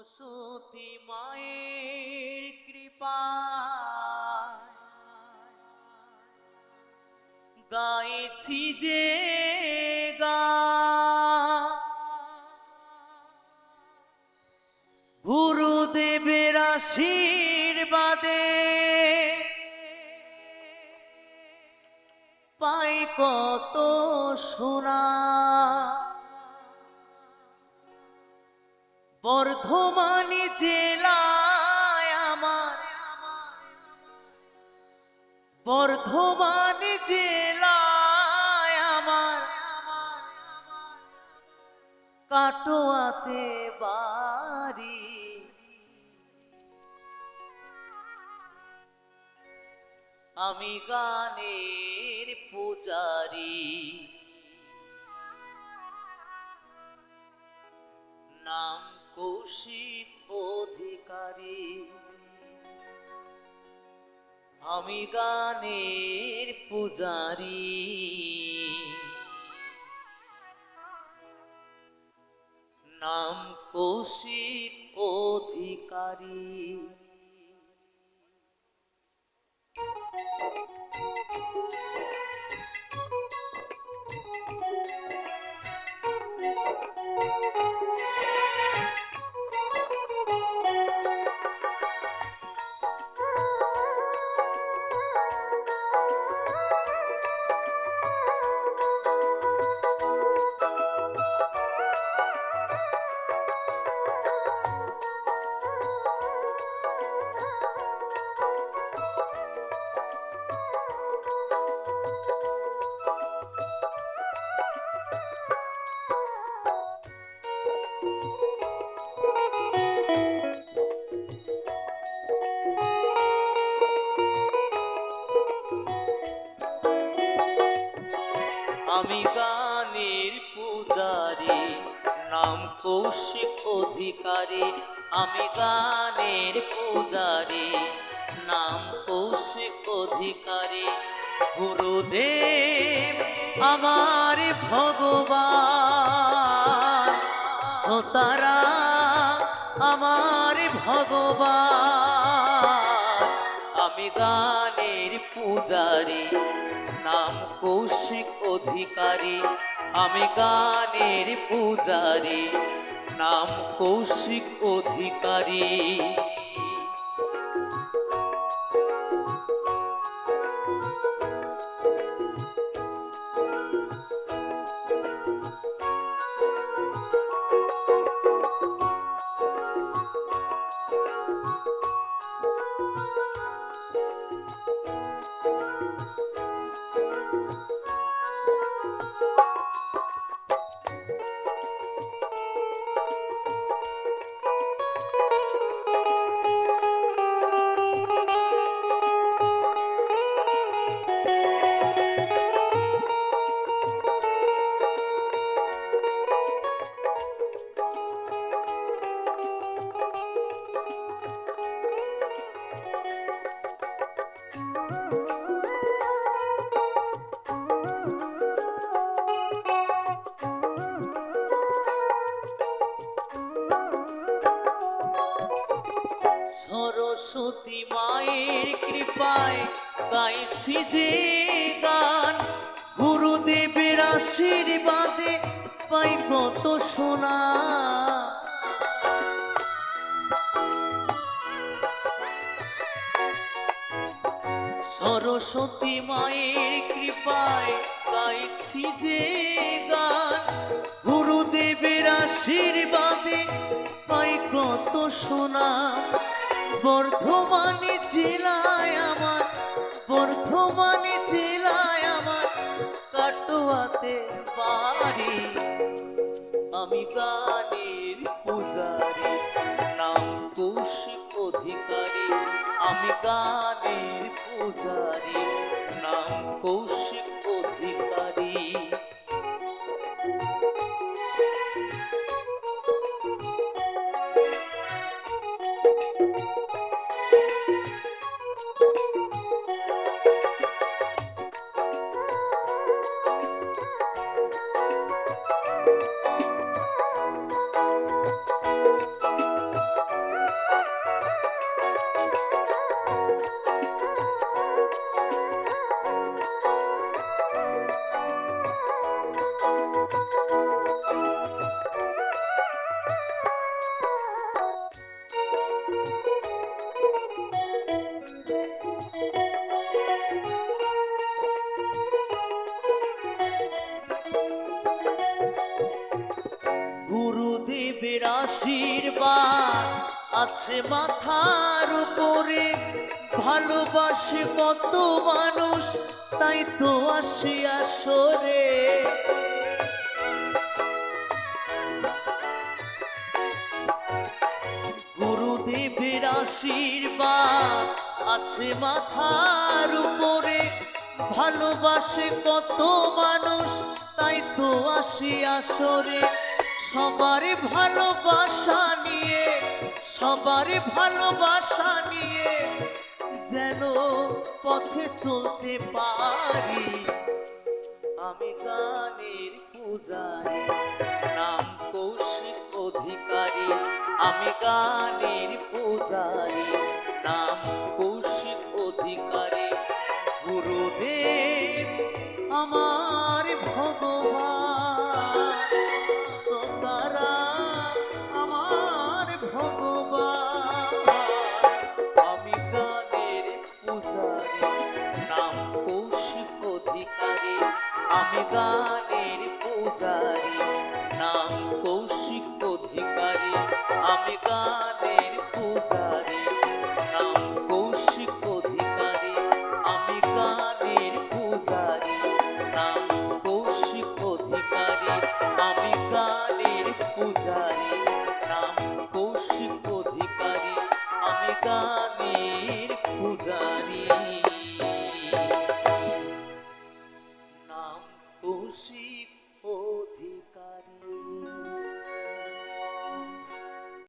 সরস্বতী মায়ের কৃপা গাইছি যে গা। গুরুদেবের আশীর্বাদে পাই কত সোনা। বর্ধমান জেলায় আমার। বর্ধমান জেলায় আমার। কাটোয়াতে বাড়ি। আমি গানের পূজারি। আমি গানের পূজারি। নাম কৌশিক অধিকারী। আমি গানের পূজারি, নাম কৌশিক অধিকারী। আমি গানের পূজারি, নাম কৌশিক অধিকারী। গুরুদেব আমার ভগবান সোতারা আমার ভগবান। আমি গানের পূজারি নাম কৌশিক অধিকারী আমি গানের পূজারী। নাম কৌশিক অধিকারী। কৃপায় গাইছি যে গান। গুরুদেবের আশীর্বাদে পাই কত সরস্বতী মায়ের কৃপায় গাইছি যে গান। গুরুদেবের আশীর্বাদে পাই কত সোনা। বর্ধমান জেলায় গানের পূজারি নাম কৌশিক অধিকারী। আমি গানের পূজারি নাম কৌশিক অধিকারী। আশীর্বাদ আছে মাথার উপরে। ভালোবাসে কত মানুষ, তাই তো আসি আসরে। গুরুদেবের আশীর্বাদ আছে মাথার উপরে। ভালোবাসে কত মানুষ, তাই তো আসি আসরে। সবার ভালোবাসা নিয়ে সবার ভালোবাসা নিয়ে যেন পথে চলতে পারি। পূজারি নাম কৌশিক অধিকারী, আমি গানের পূজারি। নাম কৌশিক অধিকারী, আমি গানের পূজারি। নাম কৌশিক অধিকারী, আমি গানের পূজারি। নাম কৌশিক অধিকারী, আমি গানের পূজারি। নাম কৌশিক অধিকারী, আমি পূজারি